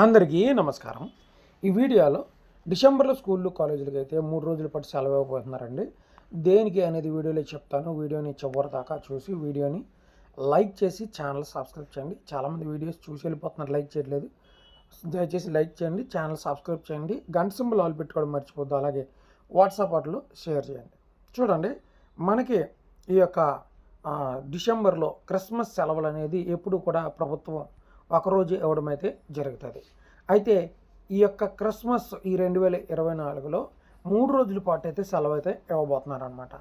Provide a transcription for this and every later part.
అందరికీ నమస్కారం. ఈ వీడియోలో డిసెంబర్లో స్కూళ్ళు కాలేజీలకు అయితే మూడు రోజుల పాటు సెలవు ఇవ్వబోతున్నారండి. దేనికి అనేది వీడియోలో చెప్తాను. వీడియోని చివరి దాకా చూసి వీడియోని లైక్ చేసి ఛానల్ సబ్స్క్రైబ్ చేయండి. చాలామంది వీడియోస్ చూసి వెళ్ళిపోతున్నారు లైక్ చేయట్లేదు. దయచేసి లైక్ చేయండి ఛానల్ సబ్స్క్రైబ్ చేయండి. గంట సింబల్ ఆల్ పెట్టుకోవడం మర్చిపోద్దు. అలాగే వాట్సాప్ వాటిలో షేర్ చేయండి. చూడండి మనకి ఈ యొక్క డిసెంబర్లో క్రిస్మస్ సెలవులు అనేది ఎప్పుడు కూడా ప్రభుత్వం ఒకరోజు ఇవ్వడం అయితే జరుగుతుంది. అయితే ఈ యొక్క క్రిస్మస్ ఈ రెండు వేల ఇరవై నాలుగులో మూడు రోజుల పాటు అయితే సెలవు అయితే ఇవ్వబోతున్నారు అనమాట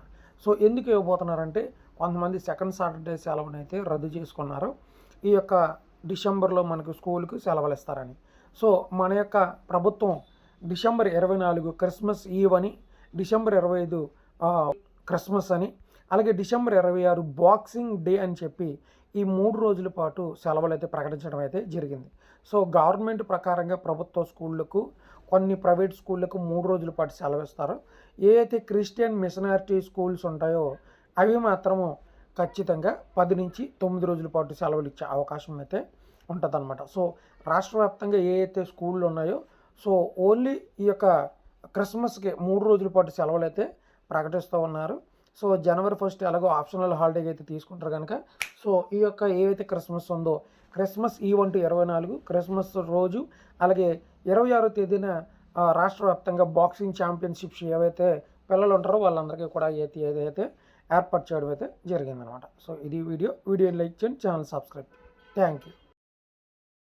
సో ఎందుకు ఇవ్వబోతున్నారంటే కొంతమంది సెకండ్ సాటర్డే సెలవుని అయితే రద్దు చేసుకున్నారు. ఈ యొక్క డిసెంబర్లో మనకు స్కూల్కి సెలవులు ఇస్తారని. సో మన యొక్క ప్రభుత్వం డిసెంబర్ ఇరవై నాలుగు క్రిస్మస్ ఈవ్ అని డిసెంబర్ ఇరవై ఐదు క్రిస్మస్ అని అలాగే డిసెంబర్ ఇరవై ఆరు బాక్సింగ్ డే అని చెప్పి ఈ మూడు రోజుల పాటు సెలవులు అయితే ప్రకటించడం అయితే జరిగింది. సో గవర్నమెంట్ ప్రకారంగా ప్రభుత్వ స్కూళ్ళకు కొన్ని ప్రైవేట్ స్కూళ్ళకు మూడు రోజుల పాటు సెలవు ఇస్తారు ఏ అయితే క్రిస్టియన్ మిషనారిటీ స్కూల్స్ ఉంటాయో అవి మాత్రము ఖచ్చితంగా పది నుంచి తొమ్మిది రోజుల పాటు సెలవులు ఇచ్చే అవకాశం అయితే ఉంటుందన్నమాట. సో రాష్ట్ర వ్యాప్తంగా ఏ అయితే స్కూళ్ళు ఉన్నాయో సో ఓన్లీ ఈ యొక్క క్రిస్మస్కి మూడు రోజుల పాటు సెలవులు అయితే ప్రకటిస్తూ ఉన్నారు. సో జనవరి ఫస్ట్ ఎలాగో ఆప్షనల్ హాలిడే అయితే తీసుకుంటారు కనుక. సో ఈ యొక్క ఏవైతే క్రిస్మస్ ఉందో క్రిస్మస్ ఈవెంట్ ఇరవై నాలుగు క్రిస్మస్ రోజు అలాగే ఇరవై ఆరో తేదీన రాష్ట్ర వ్యాప్తంగా బాక్సింగ్ ఛాంపియన్షిప్స్ ఏవైతే పిల్లలు ఉంటారో వాళ్ళందరికీ కూడా ఏది ఏదైతే ఏర్పాటు చేయడం అయితే జరిగిందనమాట. సో ఇది వీడియో వీడియో లైక్ చేయండి ఛానల్ సబ్స్క్రైబ్ థ్యాంక్ యూ.